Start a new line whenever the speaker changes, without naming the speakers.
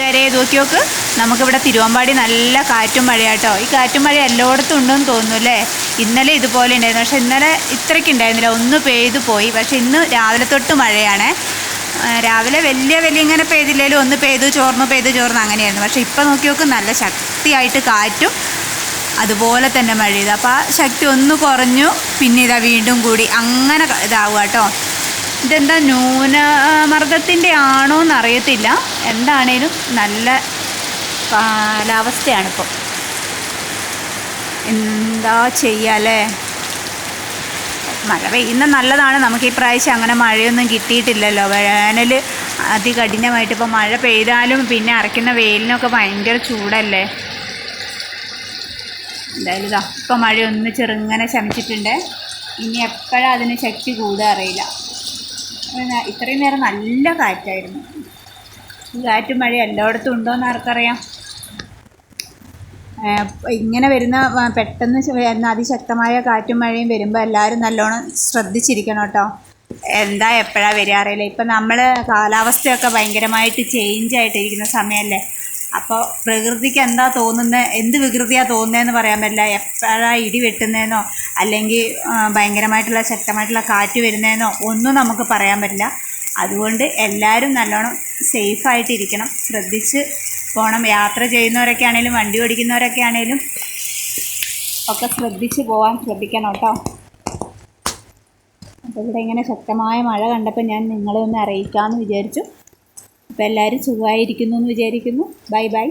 കൂട്ടുകാരെ നോക്കി നോക്ക് നമുക്കിവിടെ തിരുവമ്പാടി നല്ല കാറ്റും മഴയാട്ടോ. ഈ കാറ്റും മഴ എല്ലായിടത്തും ഉണ്ടെന്ന് തോന്നുന്നു അല്ലേ ഇന്നലെ ഇതുപോലെ ഉണ്ടായിരുന്നു. പക്ഷെ ഇന്നലെ ഇത്രയ്ക്ക് ഉണ്ടായിരുന്നില്ല. ഒന്ന് പെയ്തു പോയി. പക്ഷെ ഇന്ന് രാവിലെ തൊട്ട് മഴയാണ്. രാവിലെ വലിയ വലിയ ഇങ്ങനെ പെയ്തില്ലേലും ഒന്ന് പെയ്തു ചോർന്നു പെയ്തു ചോർന്നു അങ്ങനെയായിരുന്നു. പക്ഷെ ഇപ്പം നോക്കി നോക്ക് നല്ല ശക്തിയായിട്ട് കാറ്റും അതുപോലെ തന്നെ മഴ ചെയ്തു അപ്പോൾ ആ ശക്തി ഒന്ന് കുറഞ്ഞു. പിന്നെ ഇതാ വീണ്ടും കൂടി. അങ്ങനെ ഇതാവുക കേട്ടോ. ഇതെന്താ ന്യൂനമർദ്ദത്തിന്റെ ആണോ എന്നറിയത്തില്ല. എന്താണേലും നല്ല കാലാവസ്ഥയാണിപ്പോൾ എന്താ ചെയ്യാല്ലേ മഴ പെയ്യുന്ന നല്ലതാണ്. നമുക്ക് ഈ പ്രാവശ്യം അങ്ങനെ മഴയൊന്നും കിട്ടിയിട്ടില്ലല്ലോ. വേനൽ അതികഠിനമായിട്ട് ഇപ്പോൾ മഴ പെയ്താലും പിന്നെ അറയ്ക്കുന്ന വെയിലിനൊക്കെ ഭയങ്കര ചൂടല്ലേ? എന്തായാലും ഇതാ ഇപ്പം മഴയൊന്ന് ചെറുങ്ങനെ ശമിച്ചിട്ടുണ്ട്. ഇനി എപ്പോഴാണ് അതിന് ശക്തി കൂടുക അറിയില്ല. ഇത്രയും നേരം നല്ല കാറ്റായിരുന്നു. ഈ കാറ്റും മഴ എല്ലായിടത്തും ഉണ്ടോയെന്ന് ആർക്കറിയാം. ഇങ്ങനെ വരുന്ന പെട്ടെന്ന് വരുന്ന അതിശക്തമായ കാറ്റും മഴയും വരുമ്പോൾ എല്ലാവരും നല്ലോണം ശ്രദ്ധിച്ചിരിക്കണം കേട്ടോ. എന്താ എപ്പോഴാണ് വരിക അറിയില്ല. ഇപ്പം നമ്മൾ കാലാവസ്ഥയൊക്കെ ഭയങ്കരമായിട്ട് ചേഞ്ച് ആയിട്ടിരിക്കുന്ന സമയമല്ലേ അപ്പോൾ പ്രകൃതിക്ക് എന്താ തോന്നുന്നത് എന്ത് വികൃതിയാണ് തോന്നുന്നതെന്ന് പറയാൻ പറ്റില്ല. എപ്പോഴാണ് ഇടി വെട്ടുന്നതെന്നോ അല്ലെങ്കിൽ ഭയങ്കരമായിട്ടുള്ള ശക്തമായിട്ടുള്ള കാറ്റ് വരുന്നതെന്നോ ഒന്നും നമുക്ക് പറയാൻ പറ്റില്ല. അതുകൊണ്ട് എല്ലാവരും നല്ലോണം സേഫായിട്ടിരിക്കണം. ശ്രദ്ധിച്ച് പോകണം യാത്ര ചെയ്യുന്നവരൊക്കെ ആണെങ്കിലും വണ്ടി ഓടിക്കുന്നവരൊക്കെ ആണെങ്കിലും ഒക്കെ ശ്രദ്ധിച്ച് പോകാൻ ശ്രദ്ധിക്കണം കേട്ടോ. അപ്പോൾ ഇവിടെ ഇങ്ങനെ ശക്തമായ മഴ കണ്ടപ്പോൾ ഞാൻ നിങ്ങളെ ഒന്ന് അറിയിക്കാമെന്ന് വിചാരിച്ചു. അപ്പോൾ എല്ലാവരും സുഖമായിരിക്കുന്നു എന്ന് വിചാരിക്കുന്നു. Bye bye.